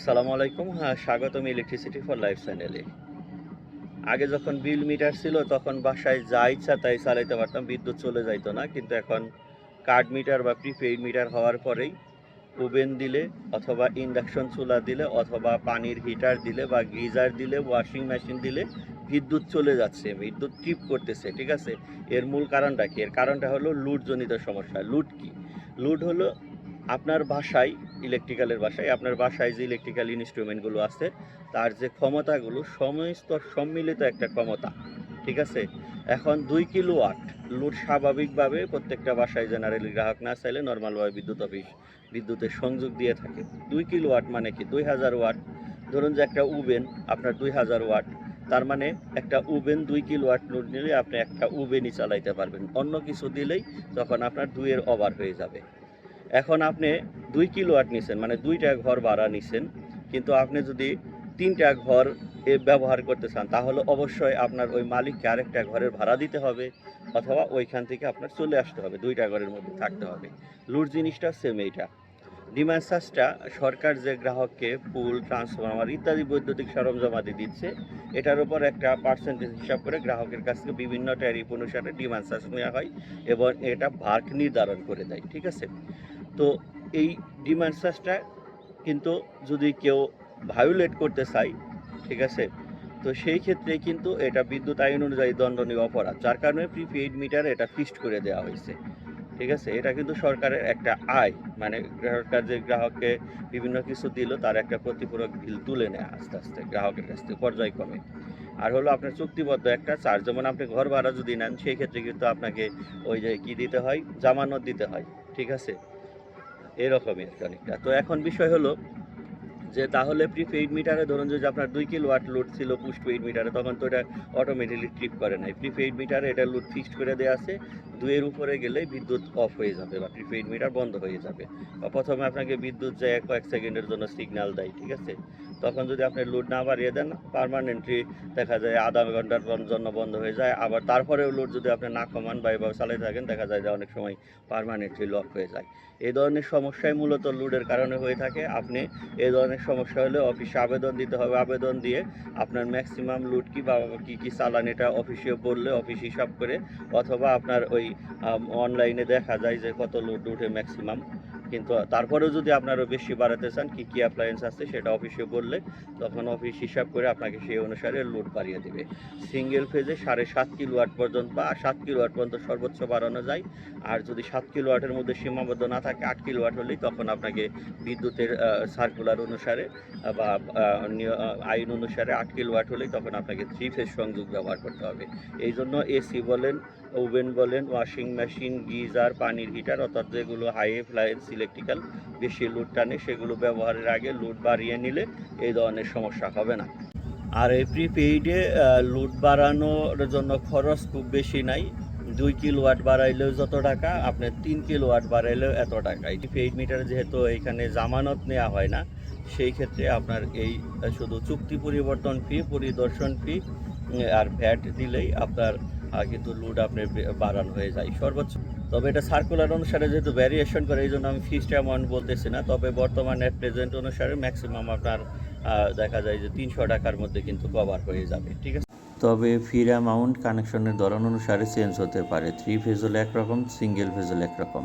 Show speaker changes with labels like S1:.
S1: সালামু আলাইকুম। হ্যাঁ স্বাগতম ইলেকট্রিসিটি ফর লাইফ চ্যানেলে আগে যখন বিল মিটার ছিল, তখন বাসায় যা ইচ্ছা তাই চালাইতে পারতাম, বিদ্যুৎ চলে যাইতো না। কিন্তু এখন কার্ড মিটার বা প্রিপেইড মিটার হওয়ার পরেই ওভেন দিলে অথবা ইন্ডাকশন চুলা দিলে অথবা পানির হিটার দিলে বা গিজার দিলে ওয়াশিং মেশিন দিলে বিদ্যুৎ চলে যাচ্ছে, বিদ্যুৎ ট্রিপ করতেছে, ঠিক আছে? এর মূল কারণটা কি? এর কারণটা হলো লুটজনিত সমস্যা। লুট কি? লুট হলো আপনার বাসায় ইলেকট্রিক্যালের বাসায়, আপনার বাসায় যে ইলেকট্রিক্যাল ইনস্ট্রুমেন্টগুলো আছে, তার যে ক্ষমতাগুলো, সমস্ত সম্মিলিত একটা ক্ষমতা, ঠিক আছে? এখন দুই কিলো ওয়াট, লোড স্বাভাবিকভাবে প্রত্যেকটা বাসায় জেনারেলি গ্রাহক না চাইলে নর্মালভাবে বিদ্যুৎ অফিস, বিদ্যুতের সংযোগ দিয়ে থাকে। দুই কিলো ওয়াট মানে কি? দুই হাজার ওয়াট। ধরুন যে একটা উবেন আপনার দুই হাজার ওয়াট। তার মানে একটা উবেন দুই কিলো ওয়াট লোড নিলে আপনি একটা উবেনই চালাইতে পারবেন। অন্য কিছু দিলেই তখন আপনার দুইয়ের ওভার হয়ে যাবে। এখন আপনি দুই কিলো ওয়াট নিছেন মানে দুইটা ঘর ভাড়া নিছেন, কিন্তু আপনি যদি তিনটা ঘর এ ব্যবহার করতে চান, তাহলে অবশ্যই আপনার ওই মালিককে আরেকটা ঘরের ভাড়া দিতে হবে, অথবা ওইখান থেকে আপনার চলে আসতে হবে, দুইটা ঘরের মধ্যে থাকতে হবে। লুট জিনিসটা সেম এইটা। ডিমান্ড চার্জটা সরকার যে গ্রাহককে পুল ট্রান্সফরমার ইত্যাদি বৈদ্যুতিক সরঞ্জামাদি দিচ্ছে, এটার উপর একটা পার্সেন্টেজ হিসাব করে গ্রাহকের কাছ থেকে বিভিন্ন ট্যারিফ অনুসারে ডিমান্ড চার্জ নেওয়া হয় এবং এটা ভাগ নির্ধারণ করে দেয়, ঠিক আছে? তো এই ডিমান্ড চার্জটা কিন্তু যদি কেউ ভায়োলেট করতে চায়, ঠিক আছে? তো সেই ক্ষেত্রে কিন্তু এটা বিদ্যুৎ আইন অনুযায়ী দণ্ডনীয় অপরাধ, যার কারণে প্রিপেইড মিটার এটা ফিক্সড করে দেওয়া হয়েছে, ঠিক আছে? এটা কিন্তু সরকারের একটা আয় মানে সরকার যে গ্রাহককে বিভিন্ন কিছু দিল, তার একটা প্রতিপূরক বিল তুলে নেয় আস্তে আস্তে, গ্রাহকের কাছ থেকে পর্যায়ক্রমে। আর হলো আপনার চুক্তিবদ্ধ একটা চার্জ যেমন আপনি ঘর ভাড়া যদি নেন, সেই ক্ষেত্রে কিন্তু আপনাকে ওই যে কি দিতে হয়? জামানত দিতে হয়, ঠিক আছে? এরকমই অনেকটা তো এখন বিষয় হলো যে তাহলে প্রিপেইড মিটারে ধরুন যদি আপনার দুই কিলো ওয়াট লোড ছিল পেইড মিটারে তখন তো এটা অটোমেটিকলি ট্রিপ করে নাই। প্রিপেইড মিটারে এটা লোড ফিক্সড করে দেওয়া আছে দুয়ের উপরে গেলে বিদ্যুৎ অফ হয়ে যাবে বা প্রিপেইড মিটার বন্ধ হয়ে যাবে। বা প্রথমে আপনাকে বিদ্যুৎ যায় কয়েক সেকেন্ডের জন্য সিগন্যাল দেয়, ঠিক আছে? তখন যদি আপনি লোড না বাড়িয়ে দেন পারমানেন্টলি দেখা যায় আধা ঘণ্টার জন্য বন্ধ হয়ে যায়। আবার তারপরেও লোড যদি আপনি না কমান বা এভাবে চালাতে থাকেন, দেখা যায় যে অনেক সময় পারমানেন্টলি লক হয়ে যায়। এই ধরনের সমস্যাই মূলত লোডের কারণে হয়ে থাকে। আপনি এই ধরনের সমস্যা হলে অফিসে আবেদন দিতে হবে। আবেদন দিয়ে আপনার ম্যাক্সিমাম লুট কি বা কী কী চালান, এটা অফিসে বললে অফিস হিসাব করে, অথবা আপনার ওই অনলাইনে দেখা যায় যে কত লোড উঠে ম্যাক্সিমাম কিন্তু তারপরেও যদি আপনারও বেশি বাড়াতে চান, কী কী অ্যাপ্লায়েন্স আছে সেটা অফিসে বললে তখন অফিস হিসাব করে আপনাকে সেই অনুসারে লোড বাড়িয়ে দেবে। সিঙ্গেল ফেজে সাড়ে সাত কিলো ওয়াট পর্যন্ত বা সাত কিলো ওয়াট পর্যন্ত সর্বোচ্চ বাড়ানো যায়। আর যদি সাত কিলো ওয়াটের মধ্যে সীমাবদ্ধ না থাকে, আট কিলো ওয়াট হলেই তখন আপনাকে বিদ্যুতের সার্কুলার অনুসারে বা আইন অনুসারে আট কিলো ওয়াট হলেই তখন আপনাকে থ্রি ফেজ সংযোগ ব্যবহার করতে হবে। এই জন্য এসি বলেন ওভেন বলেন ওয়াশিং মেশিন গিজার, পানির হিটার অর্থাৎ যেগুলো হাই অ্যাপ্লায়েন্স ইলেকট্রিক্যাল বেশি লোড টানে সেগুলো ব্যবহারের আগে লোড বাড়িয়ে নিলে এই ধরনের সমস্যা হবে না। আর এই প্রিপেইডে লোড বাড়ানোর জন্য খরচ খুব বেশি নাই। দুই কিলো ওয়াট বাড়াইলেও যত টাকা আপনার তিন কিলো ওয়াট বাড়াইলেও এত টাকা। এই প্রিপেইড মিটার যেহেতু এখানে জামানত নেওয়া হয় না, সেই ক্ষেত্রে আপনার এই শুধু চুক্তি পরিবর্তন ফি পরিদর্শন ফি আর ভ্যাট দিলেই আপনার কিন্তু লোড আপনার বাড়ানো হয়ে যায়। সর্বোচ্চ তবে এটা সার্কুলার অনুসারে যেহেতু ভ্যারিয়েশন করে এই জন্য আমি ফিক্সড অ্যামাউন্ট বলতেছি না। তবে বর্তমান বর্তমানে প্রেজেন্ট অনুসারে ম্যাক্সিমাম আপনার দেখা যায় যে তিনশো টাকার মধ্যে কিন্তু কভার হয়ে যাবে, ঠিক আছে? তবে ফির অ্যামাউন্ট কানেকশনের ধরন অনুসারে চেঞ্জ হতে পারে। থ্রি ফেজ হলে একরকম সিঙ্গেল ফেজ হলে একরকম।